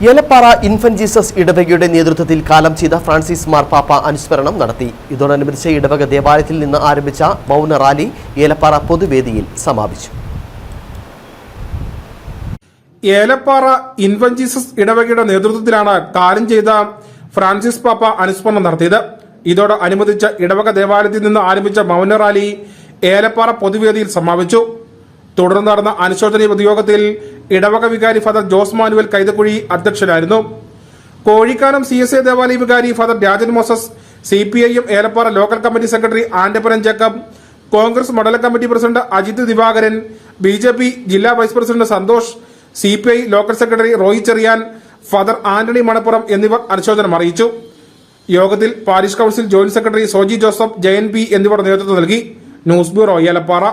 Elappara infant Jesus ഇടവകയുടെ നേതൃത്വത്തിൽ കാലം ചെയ്ത ഫ്രാൻസിസ് മാർപ്പാപ്പ അനുസ്മരണം നടത്തി. ഇതോടനുബന്ധിച്ച് ഇടവക ദേവാലയത്തിൽ നിന്ന് ആരംഭിച്ച മൗന റാലി ഏലപ്പാറ പൊതുവേദിയിൽ സമാപിച്ചു. ഏലപ്പാറ ഇൻഫന്റ് ജീസസ് ഇടവകയുടെ നേതൃത്വത്തിലാണ് കാലം ചെയ്ത ഫ്രാൻസിസ് പാപ്പ അനുസ്മരണം നടത്തിയത്. ഇതോടനുബന്ധിച്ച് ഇടവക ദേവാലയത്തിൽ നിന്ന് ആരംഭിച്ച മൗന റാലി ഏലപ്പാറ പൊതുവേദിയിൽ സമാപിച്ചു. തുടർന്ന് നടന്ന അനുശോചന പൊതുയോഗത്തിൽ ഇടവക വികാരി ഫാദർ ജോസ് മാനുവൽ കൈതക്കുഴി അധ്യക്ഷനായിരുന്നു. കോഴിക്കാനം സി എസ് എ ദേവാലയ വികാരി father Rajan Moses C P I M Elappara local committee secretary ആൻഡപ്പരൻ Jacob Congress മണ്ഡലം committee president Ajith Divakaran B J P ജില്ലാ vice president Santhosh C P I local secretary Roy Cherian father Antony Manappuram എന്നിവർ അനുശോചനം അറിയിച്ചു. യോഗത്തിൽ parish council joint secretary Soji Joseph Jayan P എന്നിവർ നേതൃത്വം നൽകി. News bureau Elappara.